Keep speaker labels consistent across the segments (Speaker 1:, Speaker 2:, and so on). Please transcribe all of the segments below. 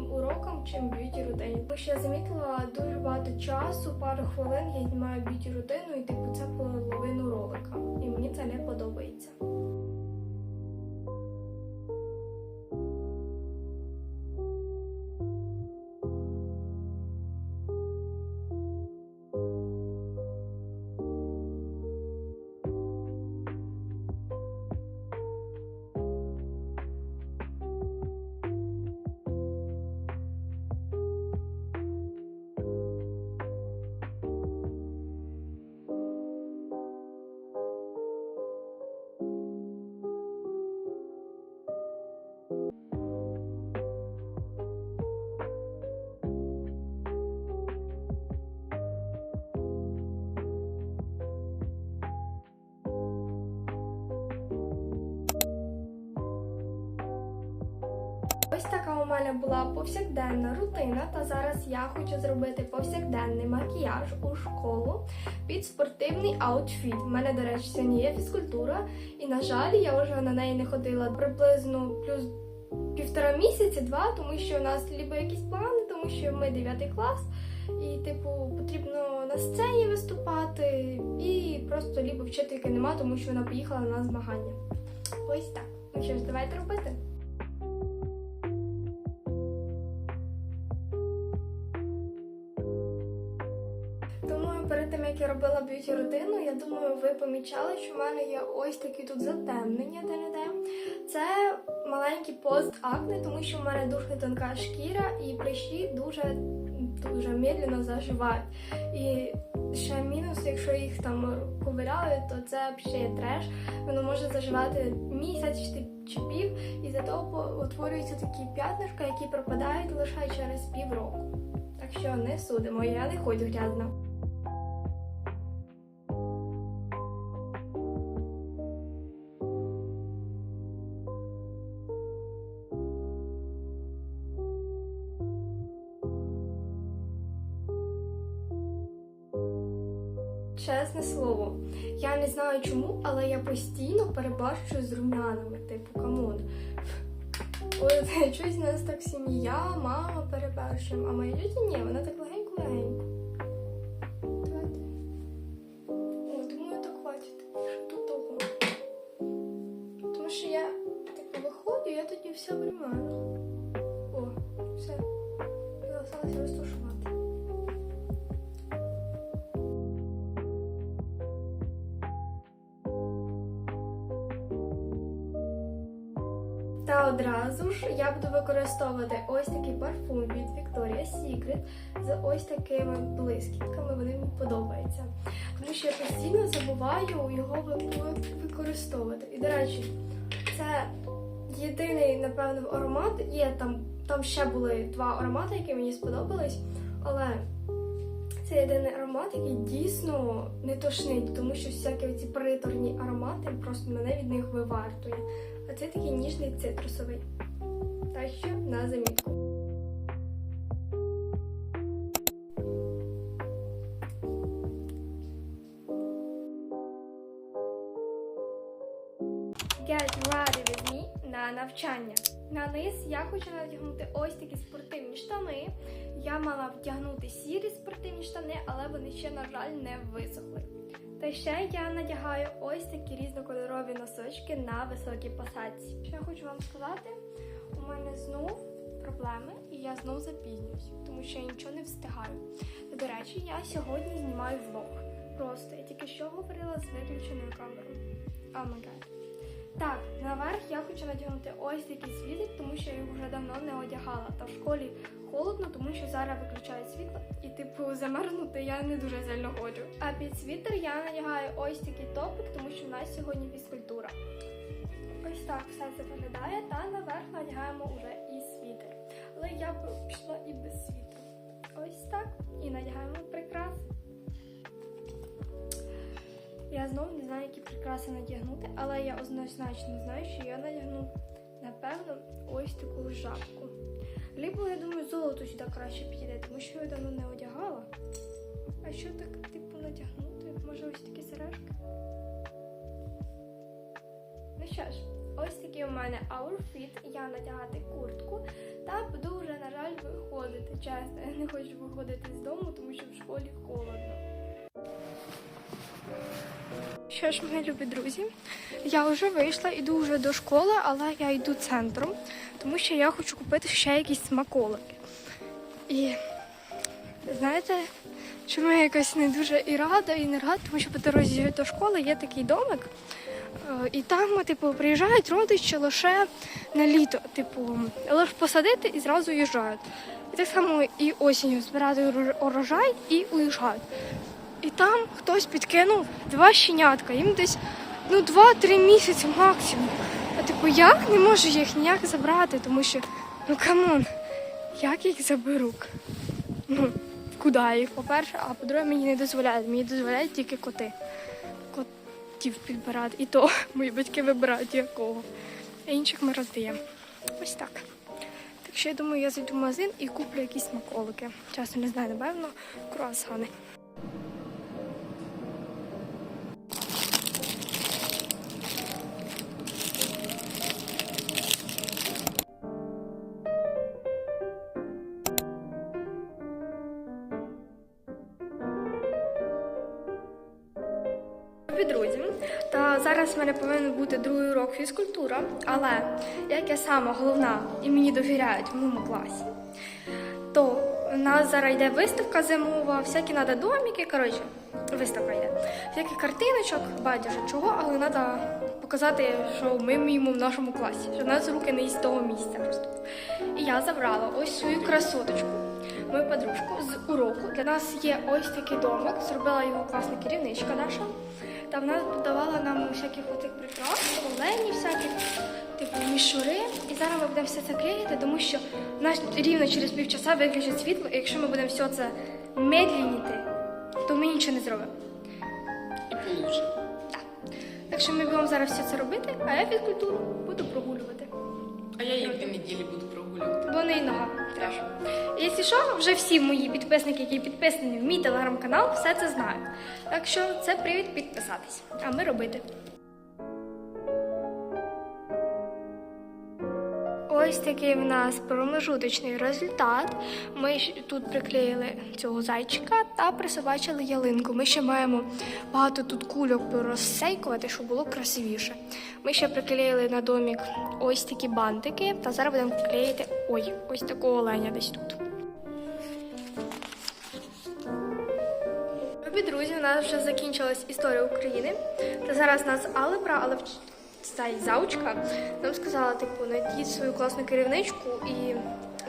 Speaker 1: моїм урокам, чим б'юті рутині. Тому що я замітила дуже багато часу, пару хвилин я знімаю б'юті рутину, і типу це половину ролика. І мені це не подобається. Ось мене була повсякденна рутина, та зараз я хочу зробити повсякденний макіяж у школу під спортивний аутфіт. У мене, до речі, сьогодні є фізкультура, і на жаль, я вже на неї не ходила приблизно плюс півтора місяці, два, тому що у нас либо якісь плани, тому що ми 9 клас, і, типу, потрібно на сцені виступати, і просто либо вчительки нема, тому що вона поїхала на змагання. Ось так. Ну що ж, давайте робити. Я робила б'юті рутину, я думаю, ви помічали, що в мене є ось такі тут затемнення де не де. Це маленький пост акне, тому що в мене дуже тонка шкіра і прищі дуже дуже медленно заживають. І ще мінус, якщо їх там ковиряють, то це взагалі треш. Воно може заживати місяць чи пів, і за того утворюються такі п'ятнишка, які пропадають лише через півроку. Так що не судимо, я не ходю грязна. Чесне слово, я не знаю чому, але я постійно перебарщую з румянами, типу, камон. От у нас так сім'я, мама перебарщує, а моя тітя ні, вона так легенько-легенько. Та одразу ж я буду використовувати ось такий парфум від Victoria's Secret з ось такими блискітками. Вони мені подобаються. Тому що я постійно забуваю його використовувати. І, до речі, це єдиний, напевно, аромат. Є там, там ще були два аромати, які мені сподобались, але це єдиний аромат, який дійсно не тошнить, тому що всякі ці приторні аромати просто мене від них вивартує. А це такий ніжний цитрусовий. Так що на замітку. Get ready with me на навчання. На низ я хочу надягнути ось такі спортивні штани. Я мала вдягнути сірі спортивні штани, але вони ще, на жаль, не висохли. Та ще я надягаю ось такі різнокольорові носочки на високій посадці. Що я хочу вам сказати, у мене знов проблеми, і я знов запізнююсь, тому що я нічого не встигаю. До речі, я сьогодні знімаю влог. Просто я тільки що говорила з виключеною камерою. Гад. Так, наверх я хочу надягнути ось такий світер, тому що я його вже давно не одягала. Та в школі холодно, тому що зараз виключають світло, і типу замерзнути я не дуже сильно хочу. А під світер я надягаю ось такий топик, тому що в нас сьогодні фізкультура. Ось так все це виглядає, та наверх надягаємо вже і світер. Але я б пішла і без світу. Ось так. І надягаємо прикраси. Я знову не знаю, які прикраси надягнути, але я однозначно знаю, що я надягну, напевно, ось таку жабку. Ліпо, я думаю, золото сюди краще підійде, тому що я давно не одягала. А що так, типу, надягнути? Може, ось такі сережки? Ну що ж, ось такий у мене аурфіт. Я надягати куртку та буду вже, на жаль, виходити. Чесно, я не хочу виходити з дому, тому що в школі холодно. Що ж, мої любі друзі, я вже вийшла, іду вже до школи, але я йду центром, тому що я хочу купити ще якісь смаколики. І знаєте, чому я якось не дуже і рада, і не рада, тому що по дорозі до школи є такий домик, е, і там, типу, приїжджають родичі лише на літо, типу, лише посадити і зразу уїжджають. І так само і осінню збирати урожай і уїжджають. І там хтось підкинув два щенятка, їм десь ну 2-3 місяці максимум. А типу, як не можу їх ніяк забрати, тому що ну камон, як їх заберу? Ну, куди їх, по-перше, а по-друге, мені не дозволяють. Мені дозволяють тільки коти. Котів підбирати. І то мої батьки вибирають якого. А інших ми роздаємо. Ось так. Так що я думаю, я зайду в магазин і куплю якісь смаколики. Чесно не знаю, напевно, круасани. Любі друзі, та зараз в мене повинен бути другий урок фізкультура, але як я сама головна і мені довіряють в моєму класі, то у нас зараз йде виставка зимова, всякі треба домики, коротше, виставка йде. Всяких картиночок, байдуже чого, але треба показати, що ми вміємо в нашому класі, що в нас руки не із того місця просто. І я забрала ось свою красоточку, мою подружку з уроку. Для нас є ось такий домик, зробила його класна керівничка наша. Та вона давала нам всяких отих прикрас, оленів всяких, типу мішури. І зараз ми будемо все це клеїти, тому що в нас рівно через півчаса виключать світло, і якщо ми будемо все це медленніти, то ми нічого не зробимо.
Speaker 2: І получше.
Speaker 1: Так що ми будемо зараз все це робити, а я фізкультуру буду прогулювати.
Speaker 2: А я їх дві неділі буду.
Speaker 1: Бо не і нога теж. Якщо що, вже всі мої підписники, які підписані в мій телеграм-канал, все це знають. Так що це привід підписатись, а ми робити. Ось такий в нас промежуточний результат. Ми тут приклеїли цього зайчика та присобачили ялинку. Ми ще маємо багато тут кульок розсейкувати, щоб було красивіше. Ми ще приклеїли на домік ось такі бантики, та зараз будемо клеїти ой, ось такого оленя десь тут. Любі друзі, у нас вже закінчилась історія України. Та зараз нас алебра, але вч- ця заучка нам сказала, типу, знайдіть свою класну керівничку і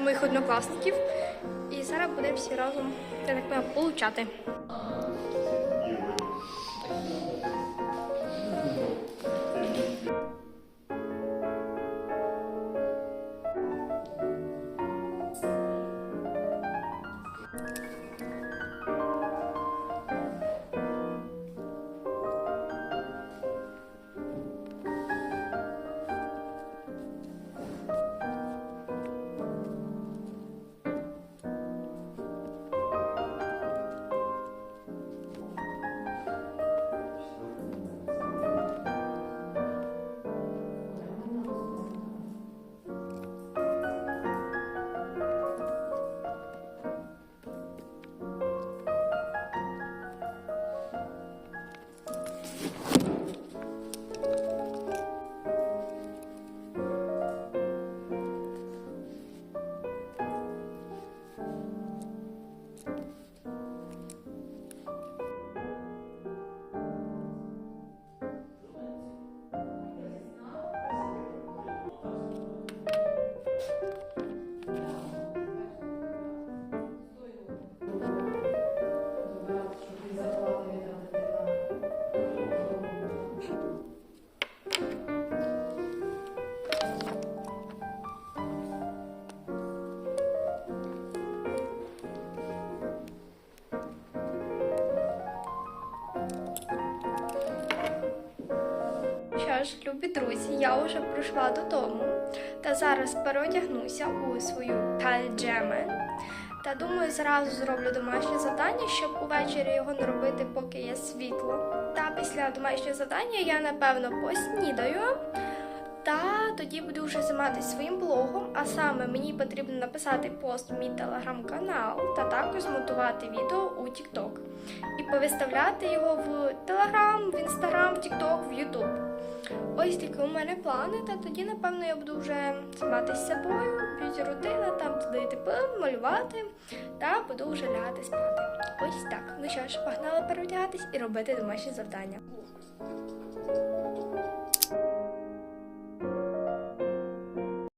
Speaker 1: моїх однокласників. І зараз будемо всі разом, я так понимаю, получати. Ж, любі друзі, я вже прийшла додому та зараз переодягнуся у свою пальджеми. Та думаю, зразу зроблю домашнє завдання, щоб увечері його не робити, поки є світло. Та після домашнього завдання я напевно поснідаю, Та тоді буду вже займатися своїм блогом, а саме мені потрібно написати пост в мій телеграм-канал та також змонтувати відео у TikTok і повиставляти його в Телеграм, в Інстаграм, в TikTok, в Ютуб. Ось такі у мене плани, та тоді, напевно, я буду вже займатися собою, б'юті рутина, там туди типу, малювати та буду вже лягати спати. Ось так. Ну що ж, погнали переодягатись і робити домашні завдання.